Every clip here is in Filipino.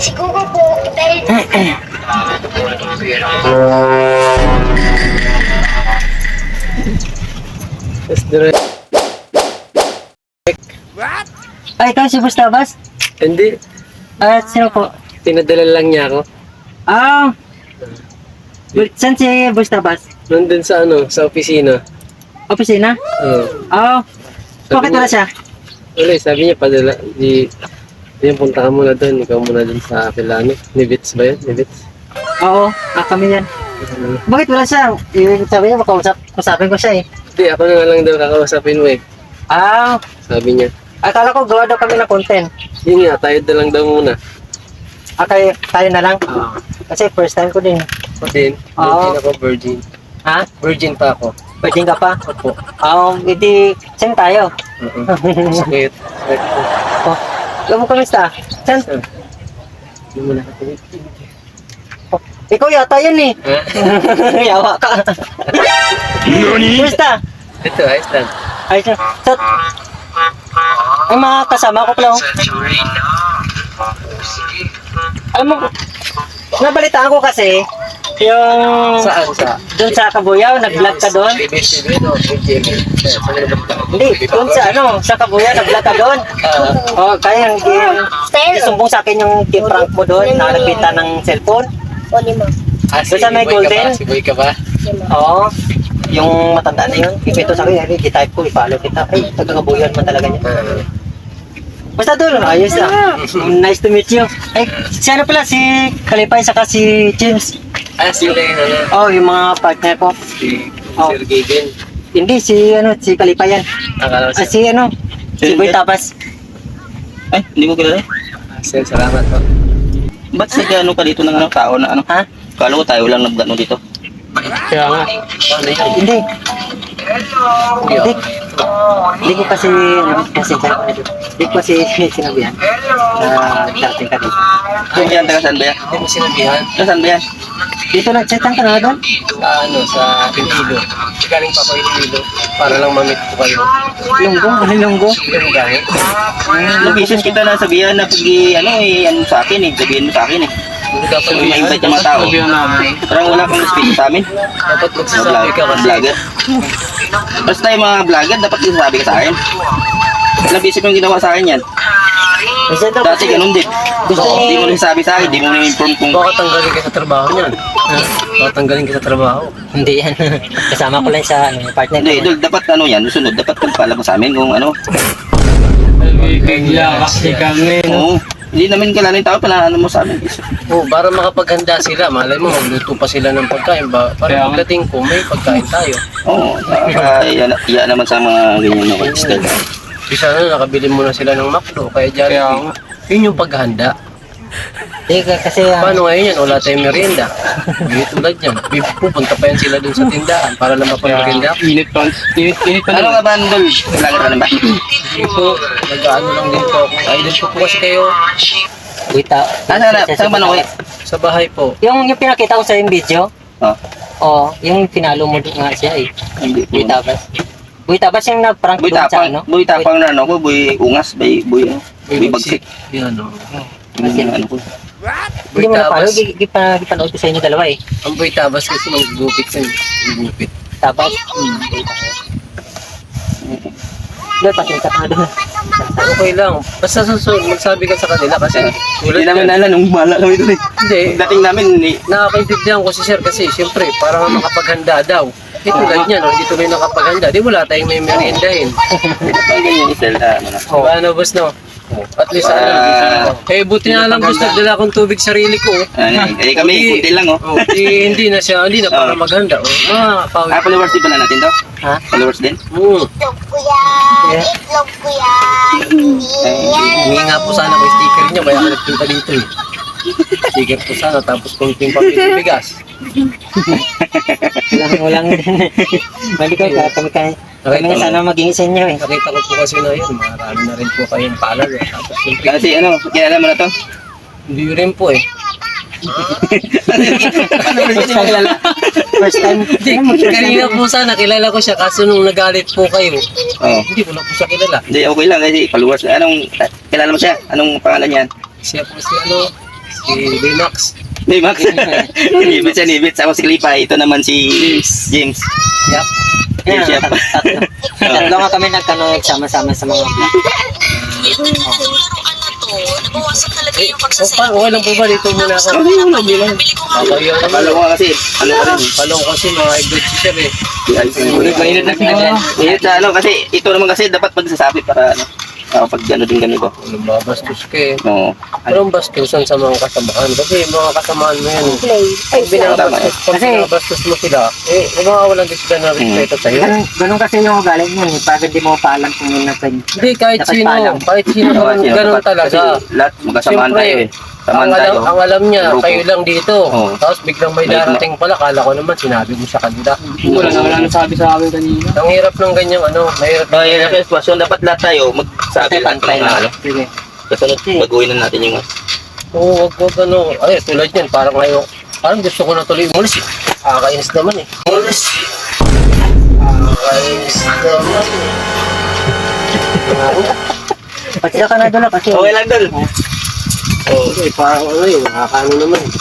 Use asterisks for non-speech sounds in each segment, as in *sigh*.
Siguro po, dahil Tapos direct. Ay, ikaw si Bustabas? Hindi. At sino po? Pinadala lang niya ako. Ah, Bu- saan si Bustabas? Nandun sa ano, sa opisina. Opisina? Oo. Ah, bakit wala siya? Wala, eh, sabi niya padala. Di, di punta ka muna doon. Ikaw muna doon sa Kilano. Ni Bits ba yun? Ni Bits? Oo, ah, kami yan. Bakit wala siya? Yung sabi niya, makausap, kusapin ko siya eh. Hindi, ako na lang daw kakausapin mo eh. Ah, Sabi niya. akala ko gawa daw kami ng content. Yun nga, tayo na lang daw muna. Ah, tayo, tayo na lang. Ah. Kasi first time ko din. Ako din. Oo. Virgin ako, virgin. Ha? Virgin pa ako. Pwede ka pa? Opo. Ah, hindi, saan tayo? Oo. Sakit. *laughs* Sakit ko. Oh, alam mo kamusta? Saan? Hindi mo. Oh, ikaw yata yun eh. *laughs* Yawa ka. Kamusta? Ito, ayos lang. Ay, sa, sa, ay mga kasama ko pala. oh. Alam mo, nabalitaan ko kasi, yung Saan? Sa? doon sa Kabuyaw, nag-vlog ka doon. ABS-CBN o BGMA? Saan yung nagtao? Hindi, doon sa ano, sa Kabuyaw, nag-vlog ka doon. Ah, Oh, kaya hindi, isumbong sa akin yung prank mo doon na nagbita ng cellphone. o lima. ah, si Doon sa may Boy ka golden? ba? Si Boy ka ba? Oo. Yung matanda na yun, ipito sa akin, di type ko, i-follow kita. Ay, taga-Kabuyaw man talaga niya. Ah, Basta doon, ayos na. Nice to meet you. Ay, si ano pala, si Kalipay saka si James. Ah, si Ray, ano? Oh, yung mga partner ko. Si Oh. Sir Gagan. Hindi, si ano, si Kalipay yan. Akala ko Ah, si... ano, si Boy Tapas. Ay, hindi ko kilala. Sir, salamat po. Ba't sa gano'n ka dito ng ano, tao na ano? Ha? Kala ko tayo lang nagano dito. Kaya nga. Ano? Hindi. Hindi Hindi. ko kasi, ano, kasi hindi ko kasi *laughs* sinabihan na dating ka dito. So, yan, taga saan ba yan? Hindi mo sinabihan. Taga saan ba yan? Dito nag-chatang ka na doon? Sa ano, sa Iloilo. Galing pa ko Iloilo. Para lang mamit ko kayo. Lunggo? Ano lunggo? Mo galing? Ilang beses kita na sabihan na pag ano eh, ano sa akin eh, sabihin mo sa akin eh. Hindi dapat Sabi mo, invite yung mga tao. Parang wala kang respeto sa amin. Dapat magsasabi ka kasi. vlogger. Basta yung mga vlogger, dapat sinasabi ka sa akin. Mo yung ginawa sa akin yan. Dati ganun din. Gusto Hindi mo rin sabi sa akin, hindi mo rin inform kung Baka tanggalin ka sa trabaho niyan. Ha? Baka tanggalin ka sa trabaho. hindi yan. *laughs* Kasama ko lang sa ano, partner Hindi, ko. idol, dapat ano yan, sunod, dapat magpaalam mo sa amin kung ano. Kaya kasi kami. Oo, hindi namin kailangan yung tao, pala ano mo sa amin. Oh, para makapaghanda sila. Malay mo, magluto pa sila ng pagkain. Ba? Para pagdating ko, may pagkain tayo. Oo, para iya, iya naman sa mga ganyan na style. Bisa na, nakabili mo na sila ng McDo. Kaya Jollibee. Yun yung paghanda. Ka- kasi ang Paano ngayon yan? Wala tayong merienda. Hindi tulad yan. Pupunta pa yan sila dun sa tindahan para lang mapag-merienda. Init pa. Init, init pa. Ano nga ba, Andol? Vlogger ka na ba? Hindi po, nag-ano lang din po ako. Idol ko po kasi kayo wita. Ah, saan na? Saan ba na sa bahay po. Yung, yung pinakita ko sa yung video, Oh, oh, yung pinalo mo nga siya eh. hindi po. Buy Tabas. Buy Tabas yung nag-prank Boy doon sa tapang, ano? boy tapang na ano ko, boy ungas, boy, ano, boy bagsik. Yan o. Yung ano ko. Hindi mo na palo, Tabas. gi- gi- pa- gipanood ko sa inyo dalawa eh. Ang boy tabas kasi mag-gupit yan. Gupit. Tabas. Hmm. Doon, pasensya ka doon. Okay lang. Basta susunod, magsabi ka sa kanila kasi Hindi namin alam nung bala kami doon eh. Hindi. Dating namin, ni Nakakaintindihan ko si sir kasi siyempre para nga makapaghanda daw. Eh tulad niya, no? hindi tuloy nakapaghanda. Di wala tayong may meriendahin. ang ganyan style na ano na. Oh. Ano, boss, no? At least, ano, eh, buti na lang, boss, nagdala akong tubig sarili ko. oh. Ano, eh, kami, Hindi- kunti lang oh. Oh, di, hindi na siya, hindi na *laughs* para Oh. maghanda. Oh, mga pawis. Ah, followers din pala natin to? Ha? Followers din? Mm. Itlog ko yan. Yeah. Itlog ko yan. Hindi. Hingi nga po sana ko yung sticker niya, kaya ako nagpunta dito eh. Sticker po sana, tapos kunting papel bigas. *laughs* Walang, walang, mali ko, kami, kami nga sana maging sa inyo eh. Nakita ko po kasi na yun, marami na rin po kayong palad. Eh. Tapos siyempre, Kasi ano, kilala mo na to? hindi rin po eh. First time. Hindi, kanina po sana, kilala ko siya, kaso nung nagalit po kayo, Oo. hindi ko na po siya kilala. Hindi, okay lang kasi followers. Anong, kilala mo siya? Anong pangalan niyan? Siya po si ano, Si Bimax. Hey, Max. *laughs* nibits siya, nibits. Ako si Kalipay. Ito naman si James. Yep. Yeah, yep. tatlo. Tatlo nga kami nagkano sama-sama sa mga vlog. Eh, o pa, okay lang po ba? Dito muna ako. Okay lang. Okay lang. Akala ko kasi, ano ka rin. Palong kasi mga ibig siya eh. Mainit na pinagyan. Eh, sa ano, kasi ito naman kasi dapat magsasabi para ano, ah, pag gano'n din ganito. Nababastos ka eh. Oo. Pero ang bastusan sa mga kasamahan. Kasi yung mga kasamahan mo yan. Pag binabastos, pag Kasi- binabastos mo sila, eh, mawawalan din sila ng respeto sa'yo. Ganun, ganun kasi yung ugali niyan eh. Pag hindi mo pa alam kung yun na pwede. Hindi, kahit Dapat sino, paalam. kahit sino, Oo, ganun, ganun dapat- talaga. Kasi lahat magkasamaan Siyempre, tayo eh. Ang Samaan tayo. alam, ang alam niya, Grupo. kayo lang dito. Oo. Tapos biglang may May- darating pala, kala ko naman sinabi mo sa kanila. Wala na wala na sabi sa akin kanina. Ang hirap ng ganyang ano, mahirap. Oh, yun ang sitwasyon. Dapat lahat tayo magsabi Dapat lahat ng tayo. mga ano. Sige. Kasunod, baguhin na natin yung Oo, wag wag ano. Ay, tulad yan, parang ngayon, parang gusto ko na tuloy umulis. eh. Nakakainis naman eh. Umulis. Nakakainis naman eh. Pasya ka na doon ah, kasi. Okay lang dol. Oo, eh, parang ano eh, nakakaano naman. eh.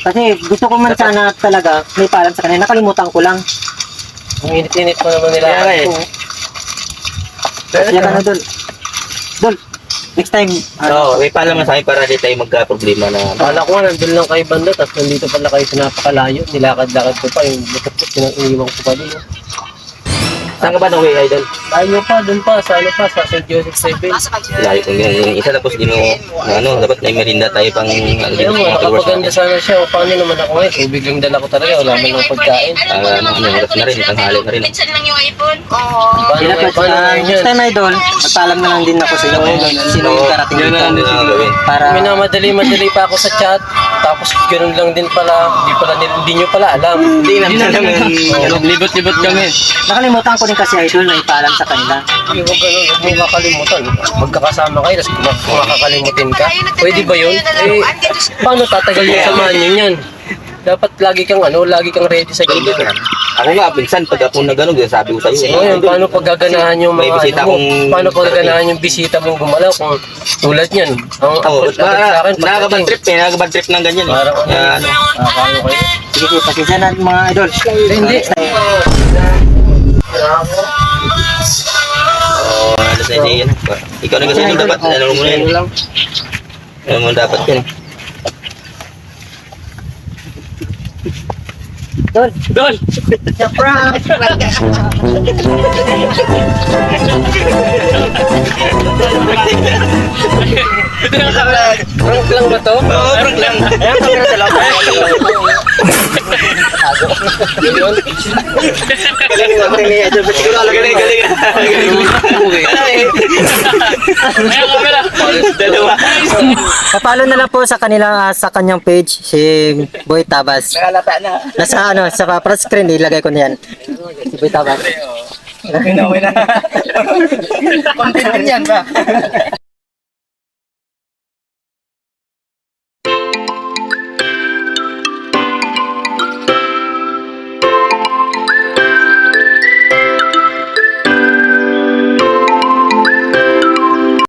Kasi gusto ko man sana talaga may paalam sa kanila. Nakalimutan ko lang. Ang init-init pa naman nila. Kaya eh. Pasya ka na doon. Doon. Next time. ano, Oo, may paalam na sa akin para di tayo magka-problema na Kala ko nga, nandun lang kayo banda, tapos nandito pala kayo sa napakalayo. Nilakad-lakad ko pa, yung motor ko, pinag-iwan ko pa din. Saan ka ba nung way, idol? Ayaw pa, dun pa, sa ano pa, sa St. Joseph 7. Layo kong yun. Yung isa tapos di mo, ano, dapat may merinda tayo pang, ano, Ayun dito, mo, mga followers nakapaganda natin. sana siya. O, paano naman ako ngayon? Tubig lang dala ko talaga, wala man lang pagkain. Ah, ano, ano, oras na rin, tanghali na rin. Minsan lang yung iPhone. Oo. Paano Kaya ngayon, paano ah, next time idol, magpaalam na lang din ako sa iyo kung sino yung darating na lang dito. din gawin? Para Minamadali-madali pa ako sa chat, tapos ganun lang din pala, hindi pala, hindi nyo pala alam. Hindi naman alam yung, Libot-libot kami. nakalimutan ko din kasi idol na ipaalam sa kanila. Hindi mo ganun, huwag mo kakalimutan. Magkakasama kayo, tapos kumak- makakalimutin ka. Pwede ba yun? Eh, paano tatagal yung samahan nyo yan? Dapat lagi kang ano, lagi kang ready sa ganyan. Ako nga, minsan, pag ako na gano'n, sabi ko sa'yo. So, yun, paano pag gaganahan yung May mga bisita ano Paano pag gaganahan yung bisita mong gumalaw kung tulad niyan? Ang Oo, approach agad sa akin, nakakabad trip eh, nakakabad trip ng ganyan eh. Parang ano, Kaya, ano, nakakaano kayo? Sige, sige, pasensya na mga idol. Hindi. Oo, ano sa idea yan. Ikaw na kasi dapat, ano mo na yan. Ano mo dapat yan. Idol. Dol! Prank lang ba to? Oo, prank lang. Ayan, kami na dalawa. Yun. Galing mo, galing niya. Siguro alam galing, galing. Galing. Ayan, kamera! *laughs* Dalawa. Papalo na lang po sa kanila ah, sa kanyang page si Boy Tabas. Nakalata na. Nasa ano, sa pa screen ilagay ko na yan. Si Boy Tabas. Okay na, okay na. *laughs* Content din yan ba?